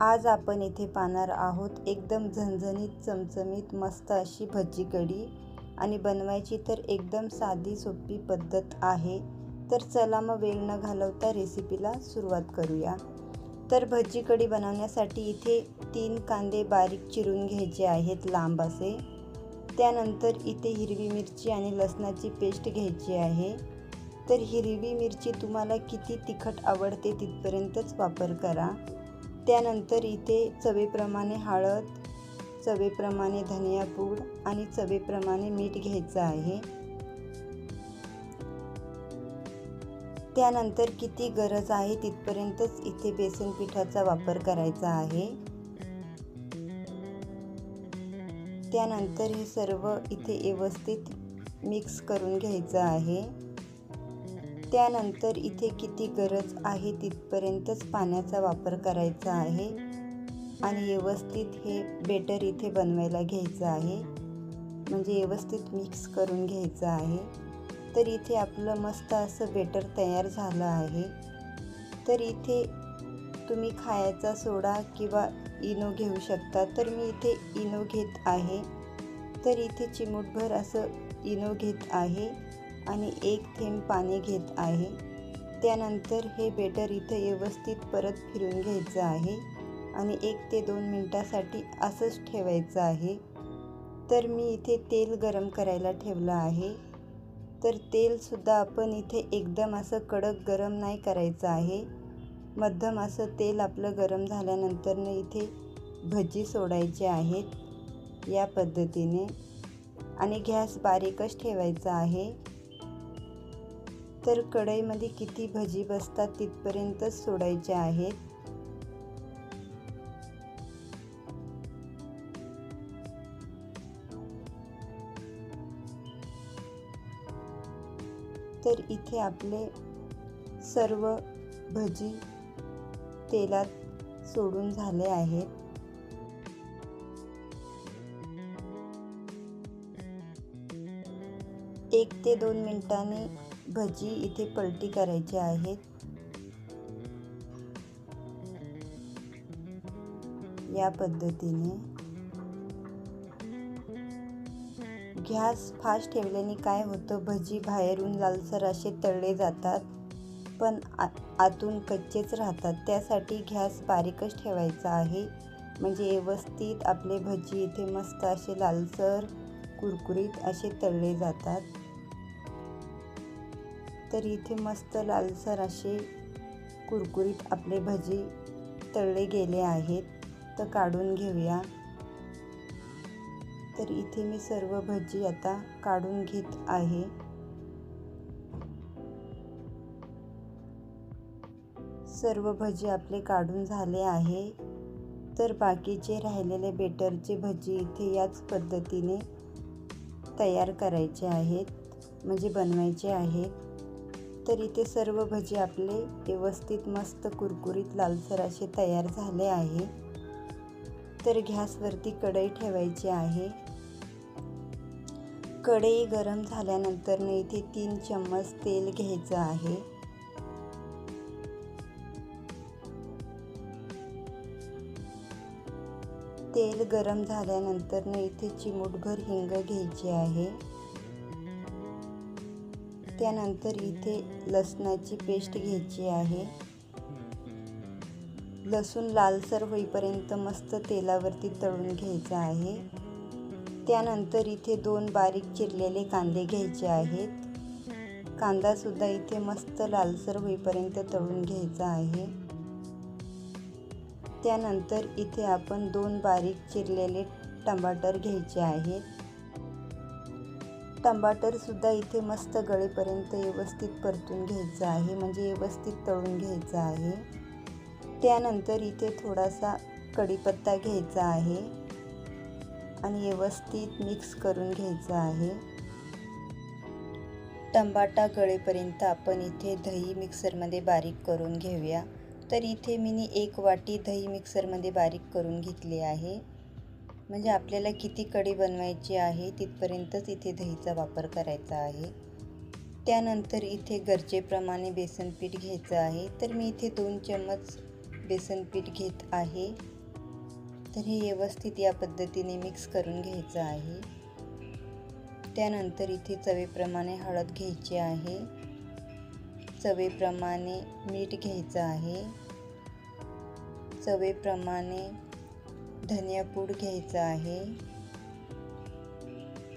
आज आपण इथे पाहणार आहोत एकदम झणझणीत चमचमीत मस्त अशी भजी कढी. आणि बनवायची तर एकदम साधी सोपी पद्धत आहे. तर चला मग वेळ न घालवता रेसिपीला सुरुवात करूया. तर भजी कढी बनवण्यासाठी इथे तीन कांदे बारीक चिरून घ्यायचे आहेत लांब असे. त्यानंतर इथे हिरवी मिरची आणि लसणाची पेस्ट घ्यायची आहे. तर हिरवी मिरची तुम्हाला किती तिखट आवडते तिथपर्यंतच वापर करा. त्यानंतर इथे चवीप्रमाणे हळद चवीप्रमाणे धनियापूड आणि चवीप्रमाणे मीठ घ्यायचं आहे. त्यानंतर किती गरज आहे तिथपर्यंतच इथे बेसन पिठाचा वापर करायचा आहे. त्यानंतर हे सर्व इथे व्यवस्थित मिक्स करून घ्यायचं आहे. त्यानंतर इथे किती गरज आहे तिथपर्यंतच पाण्याचा वापर करायचा आहे आणि व्यवस्थित हे बेटर इथे बनवायला घ्यायचं आहे. म्हणजे व्यवस्थित मिक्स करून घ्यायचं आहे. तर इथे आपलं मस्त असं बेटर तयार झालं आहे. तर इथे तुम्ही खायचा सोडा किंवा इनो घेऊ शकता. तर मी इथे इनो घेत आहे. तर इथे चिमूटभर असं इनो घेत आहे. आणि एक थेंब पाणी घेत आहे. त्यानंतर हे बेटर इथं व्यवस्थित परत फिरून घ्यायचं आहे आणि एक ते दोन मिनटासाठी असंच ठेवायचं आहे. तर मी इथे तेल गरम करायला ठेवलं आहे. तर तेलसुद्धा आपण इथे एकदम असं कडक गरम नाही करायचं आहे. मध्यम असं तेल आपलं गरम झाल्यानंतरनं इथे भजी सोडायचे आहेत या पद्धतीने. आणि गॅस बारीकच ठेवायचा आहे. तर कढईमध्ये किती भजी बसतात तिथपर्यंतच सोडायचे आहेत तर इथे आपले सर्व भजी तेलात सोडून झाले आहेत. एक ते दोन मिनिटांनी भजी इथे पलटी करायची आहेत या पद्धतीने. गॅस फास्ट ठेवल्याने काय होतं? भजी बाहेरून लालसर असे तळले जातात पण आ आतून कच्चेच राहतात. त्यासाठी गॅस बारीकच ठेवायचा आहे. म्हणजे व्यवस्थित आपले भजी इथे मस्त असे लालसर कुरकुरीत असे तळले जातात. तर इथे मस्त लालसर असे कुरकुरीत आपले भजी तळले गेले आहेत. तर काढून घेऊया. तर इथे मी सर्व भजी आता काढून घेत आहे. सर्व भजी आपले काढून झाले आहे. तर बाकीचे राहिलेले बेटरचे भजी इथे याच पद्धतीने तयार करायचे आहेत म्हणजे बनवायचे आहेत. तर इथे सर्व भजी आपले व्यवस्थित मस्त कुरकुरीत लालसर असे तयार झाले आहे. तर गॅसवरती कढई ठेवायची आहे. कढई गरम झाल्यानंतर इथे तीन चम्मच तेल घ्यायचं आहे. तेल गरम झाल्यानंतर इथे चिमूटभर हिंग घ्यायची आहे. त्यानंतर इथे लसणाची पेस्ट घ्यायची आहे. लसूण लालसर होईपर्यंत मस्त तेलावरती तळून घ्यायचं आहे. त्यानंतर इथे दोन बारीक चिरलेले कांदे घ्यायचे आहेत. कांदासुद्धा इथे मस्त लालसर होईपर्यंत तळून घ्यायचा आहे. त्यानंतर इथे आपण दोन बारीक चिरलेले टमाटर घ्यायचे आहेत. टमाटरसुद्धा इथे मस्त गळेपर्यंत व्यवस्थित परतून घ्यायचं आहे म्हणजे व्यवस्थित तळून घ्यायचं आहे. त्यानंतर इथे थोडासा कढीपत्ता घ्यायचा आहे आणि व्यवस्थित मिक्स करून घ्यायचं आहे. टमाटा गळेपर्यंत आपण इथे दही मिक्सरमध्ये बारीक करून घेऊया. तर इथे मी एक वाटी दही मिक्सरमध्ये बारीक करून घेतली आहे. म्हणजे आपल्याला किती कढी बनवायची आहे तिथपर्यंतच इथे दहीचा वापर करायचा आहे. त्यानंतर इथे गरजेप्रमाणे बेसन पीठ घ्यायचं आहे. तर मी इथे दोन चम्मच बेसन पीठ घेत आहे. तर हे व्यवस्थित या पद्धतीने मिक्स करून घ्यायचं आहे. त्यानंतर इथे चवीप्रमाणे हळद घ्यायची आहे. चवीप्रमाणे मीठ घ्यायचं आहे. चवीप्रमाणे धनियापूड घ्यायचा आहे.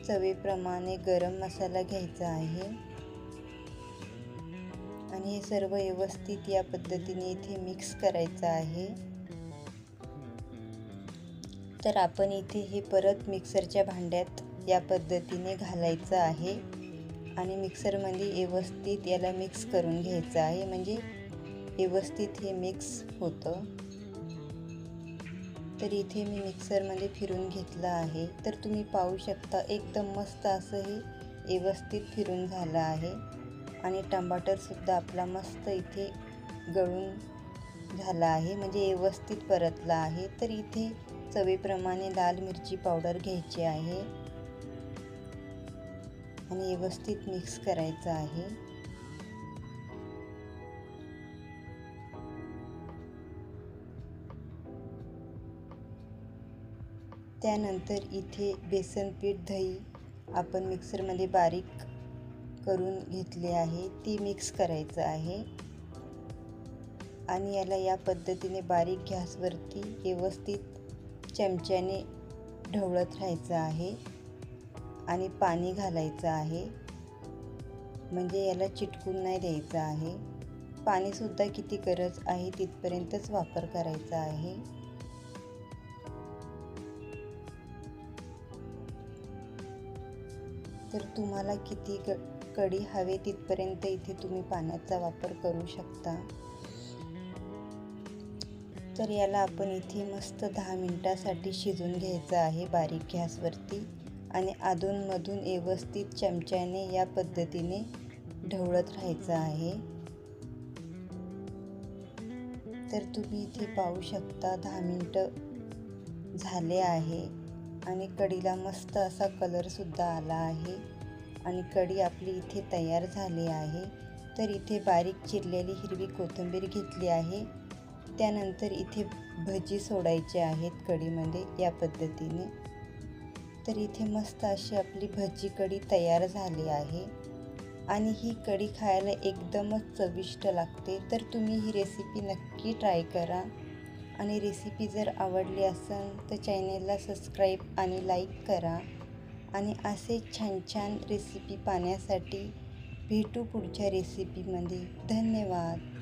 चवीप्रमाणे गरम मसाला घ्यायचा आहे. आणि हे सर्व व्यवस्थित या पद्धतीने इथे मिक्स करायचं आहे. तर आपण इथे हे परत मिक्सरच्या भांड्यात या पद्धतीने घालायचं आहे. आणि मिक्सरमध्ये व्यवस्थित याला मिक्स करून घ्यायचं आहे. म्हणजे व्यवस्थित हे मिक्स होतं. तर इथे मी मिक्सरमध्ये फिरून घेतलं आहे. तर तुम्ही पाहू शकता एकदम मस्त असं हे व्यवस्थित फिरून झालं आहे. आणि टमाटरसुद्धा आपला मस्त इथे गळून झाला आहे म्हणजे व्यवस्थित परतला आहे. तर इथे चवीप्रमाणे लाल मिरची पावडर घ्यायची आहे. आणि व्यवस्थित मिक्स करायचं आहे. त्यानंतर इथे बेसन पीठ दही आपण मिक्सरमध्ये बारीक करून घेतले आहे. ती मिक्स करायचं आहे. आणि याला या पद्धतीने बारीक गॅसवरती व्यवस्थित चमच्याने ढवळत राहायचं आहे आणि पाणी घालायचं आहे. म्हणजे याला चिटकून नाही द्यायचं आहे. पाणीसुद्धा किती गरज आहे तिथपर्यंतच वापर करायचा आहे. तर तुम्हाला किती ग कढी हवे तिथपर्यंत इथे तुम्ही पाण्याचा वापर करू शकता. तर याला आपण इथे मस्त दहा मिनटासाठी शिजून घ्यायचं आहे बारीक गॅसवरती आणि अधूनमधून व्यवस्थित चमच्याने या पद्धतीने ढवळत राहायचं आहे. तर तुम्ही इथे पाहू शकता दहा मिनटं झाले आहे. आणि कढीला मस्त असा कलरसुद्धा आला आहे. आणि कढी आपली इथे तयार झाली आहे. तर इथे बारीक चिरलेली हिरवी कोथिंबीर घेतली आहे. त्यानंतर इथे भजी सोडायचे आहेत कढीमध्ये या पद्धतीने. तर इथे मस्त अशी आपली भजी कढी तयार झाली आहे. आणि ही कढी खायला एकदमच चविष्ट लागते. तर तुम्ही ही रेसिपी नक्की ट्राय करा. आणि रेसिपी जर आवडली असेल तर चॅनेलला सबस्क्राईब आणि लाईक करा. आणि असे छान छान रेसिपी पाहण्यासाठी भेटू पुढच्या रेसिपीमध्ये धन्यवाद.